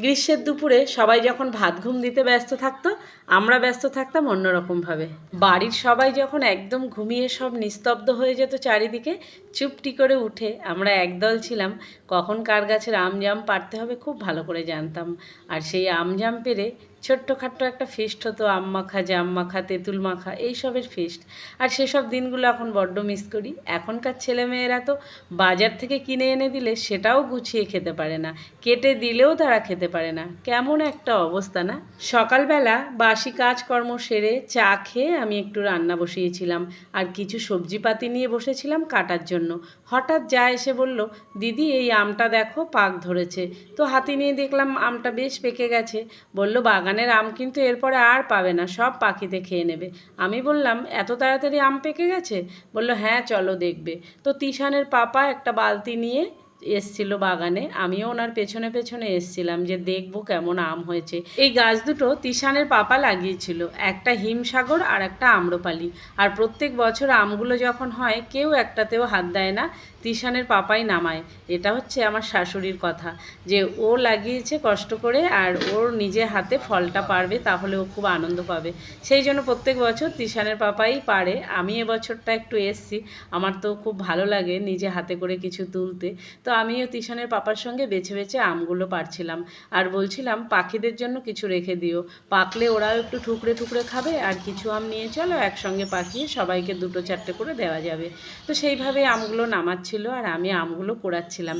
গ্রীষ্মের দুপুরে সবাই যখন ভাত ঘুম দিতে ব্যস্ত থাকতো, আমরা ব্যস্ত থাকতাম অন্যরকমভাবে। বাড়ির সবাই যখন একদম ঘুমিয়ে সব নিস্তব্ধ হয়ে যেত চারিদিকে, চুপটি করে উঠে আমরা একদল ছিলাম, কখন কার গাছের আম জাম পারতে হবে খুব ভালো করে জানতাম। আর সেই আম জাম পেরে ছোট্টখাট্ট একটা ফিস্ট হতো, আম মাখা, জাম মাখা, তেঁতুল মাখা এইসবের ফিস্ট আর সেসব দিনগুলো এখন বড্ড মিস করি। এখনকার ছেলেমেয়েরা তো বাজার থেকে কিনে এনে দিলে সেটাও গুছিয়ে খেতে পারে না। কেটে দিলেও তারা খেতে পারে না। কেমন একটা অবস্থা না? সকালবেলা বাসি কাজকর্ম সেরে চা খেয়ে আমি একটু রান্না বসিয়েছিলাম। আর কিছু সবজিপাতি নিয়ে বসেছিলাম কাটার জন্য। হঠাৎ যা এসে বলল, দিদি, এই আমটা দেখো, পাক ধরেছে। তো হাতি নিয়ে দেখলাম আমটা বেশ পেকে গেছে। বলল বাগানের আম কিন্তু এরপরে আর পাবে না, সব পাখিতে খেয়ে নেবে। আমি বললাম, এত তাড়াতাড়ি আম পেকে গেছে? বলল হ্যাঁ চলো দেখবে। তো তিশানের পাপা একটা বালতি নিয়ে এসছিল বাগানে, আমিও ওনার পেছনে পেছনে এসছিলাম যে দেখব কেমন আম হয়েছে। এই গাছ দুটো তিশানের পাপা লাগিয়েছিল, একটা হিমসাগর আর একটা আম্রপালি। আর প্রত্যেক বছর আমগুলো যখন হয়, কেউ একটাতেও হাত দেয় না, তিশানের পাপাই নামায়। এটা হচ্ছে আমার শাশুড়ির কথা, যে ও লাগিয়েছে কষ্ট করে আর ওর নিজে হাতে ফলটা পারবে, তাহলে ও খুব আনন্দ পাবে। সেই জন্য প্রত্যেক বছর তিশানের পাপাই পারে। আমি এবছরটা একটু এসছি, আমার তো খুব ভালো লাগে নিজে হাতে করে কিছু তুলতে। তো আমিও তিশানের পাপার সঙ্গে বেছে বেছে আমগুলো পারছিলাম। আর বলছিলাম, পাখিদের জন্য কিছু রেখে দিও। পাকলে ওরাও একটু ঠুকরে ঠুকরে খাবে আর কিছু আম নিয়ে চলো, একসঙ্গে পাকিয়ে সবাইকে দুটো চারটে করে দেওয়া যাবে। তো সেইভাবে আমগুলো নামাচ্ছিল আর আমি আমগুলো কোড়াচ্ছিলাম।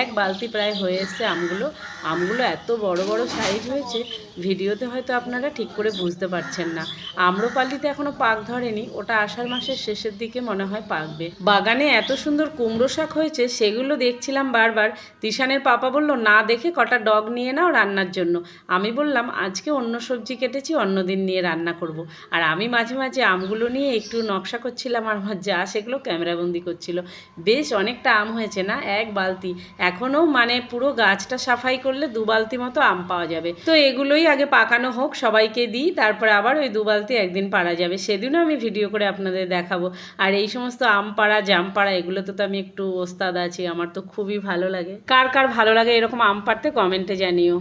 এক বালতি প্রায় হয়ে এসছে আমগুলো। আমগুলো এত বড় বড় সাইজ হয়েছে, ভিডিওতে হয়তো আপনারা ঠিক করে বুঝতে পারছেন না। আম্রপালিতে এখনও পাক ধরেনি, ওটা আষাঢ় মাসের শেষের দিকে মনে হয় পাকবে। বাগানে এত সুন্দর কুমড়ো শাক হয়েছে, সেগুলো দেখছিলাম বারবার তিশানের পাপা বলল, না দেখে কটা ডগ নিয়ে নাও রান্নার জন্য। আমি বললাম, আজকে অন্য সবজি কেটেছি, অন্য দিন নিয়ে রান্না করব। আর আমি মাঝে মাঝে আমগুলো নিয়ে একটু নকশা করছিলাম, আর আমার যা সেগুলো ক্যামেরাবন্দি করছিল। বেশ, অনেকটা আম হয়েছে না? এক বালতি। এখনও মানে পুরো গাছটা সাফাই করলে দু বালতি মতো আম পাওয়া যাবে। তো এগুলোই আগে পাকানো হোক, সবাইকে দিই, তারপরে আবার ওই দু বালতি একদিন পারা যাবে। সেদিনও আমি ভিডিও করে আপনাদের দেখাবো। আর এই সমস্ত আম পাড়া জাম পাড়া এগুলোতে তো আমি একটু ওস্তাদ আছি, আমার তো খুবই ভালো লাগে। কার কার ভালো লাগে এরকম আম পাড়তে কমেন্টে জানিও।